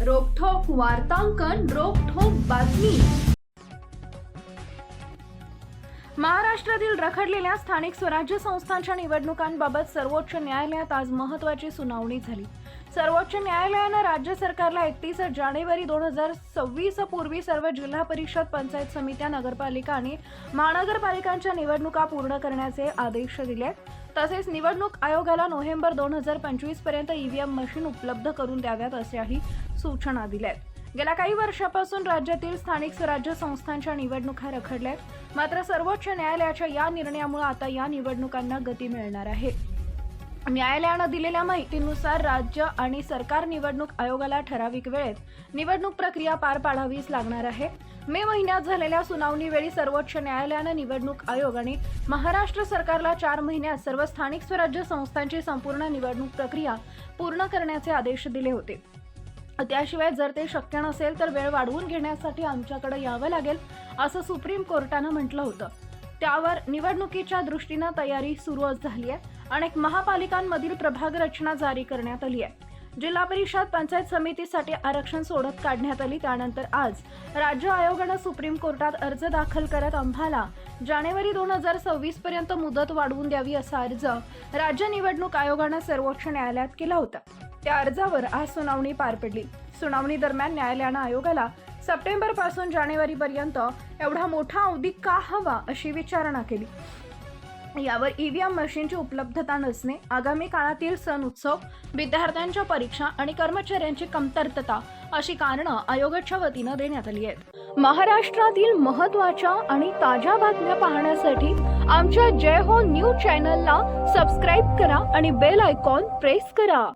वार्तांकन रोखोक बातमी. महाराष्ट्रातील रखडलेल्या स्थानिक स्वराज्य संस्थांच्या निवडणुकांबाबत सर्वोच्च न्यायालयात आज महत्वाची सुनावणी झाली. सर्वोच्च न्यायालयानं राज्य सरकारला एकतीस जानेवारी दोन हजार सव्वीस पूर्वी सर्व जिल्हा परिषद पंचायत समित्या नगरपालिका आणि महानगरपालिकांच्या निवडणुका पूर्ण करण्याचे आदेश दिले आहेत. तसेच निवडणूक आयोगाला नोव्हेंबर दोन हजार पंचवीसपर्यंत ईव्हीएम मशीन उपलब्ध करून द्याव्यात अशाही सूचना दिल्या आहेत गेल्या काही वर्षापासून राज्यातील स्थानिक स्वराज्य संस्थांच्या निवडणुका रखडल्या आहेत मात्र सर्वोच्च न्यायालयाच्या या निर्णयामुळे आता या निवडणुकांना गती मिळणार आहे. न्यायालयानं दिलेल्या माहितीनुसार राज्य आणि सरकार निवडणूक आयोगाला ठराविक वेळेत निवडणूक प्रक्रिया पार पाडावीच लागणार आहे. मे महिन्यात झालेल्या सुनावणीवेळी सर्वोच्च न्यायालयानं निवडणूक आयोग आणि महाराष्ट्र सरकारला चार महिन्यात सर्व स्थानिक स्वराज्य संस्थांची संपूर्ण निवडणूक प्रक्रिया पूर्ण करण्याचे आदेश दिले होते. त्याशिवाय जर ते शक्य नसेल तर वेळ वाढवून घेण्यासाठी आमच्याकडे यावं लागेल असं सुप्रीम कोर्टानं म्हटलं होतं. त्यावर निवडणुकीच्या दृष्टीनं तयारी सुरू झाली आहे अनेक महापालिकांमधील प्रभाग रचना जारी करण्यात आली आहे. जिल्हा परिषद पंचायत समितीसाठी आरक्षण सोडत काढण्यात आली. त्यानंतर आज राज्य आयोगानं सुप्रीम कोर्टात अर्ज दाखल करत आम्हाला जानेवारी दोन हजार सव्वीस पर्यंत मुदत वाढवून द्यावी असा अर्ज राज्य निवडणूक आयोगानं सर्वोच्च न्यायालयात केला होता. त्या अर्जावर आज सुनावणी पार पडली. सुनावणी दरम्यान न्यायालयानं आयोगाला सप्टेंबरपासून जानेवारी पर्यंत एवढा मोठा अवधी का हवा अशी विचारणा केली. यावर ईव्हीएम मशीनची उपलब्धता नसणे आगामी काळातील सण उत्सव विद्यार्थ्यांच्या परीक्षा आणि कर्मचाऱ्यांची कमतरता अशी कारणं आयोगाच्या वतीनं देण्यात आली आहेत. महाराष्ट्रातील महत्त्वाच्या आणि ताज्या बातम्या पाहण्यासाठी आमच्या जय हो न्यूज चॅनलला सबस्क्राईब करा आणि बेल आयकॉन प्रेस करा.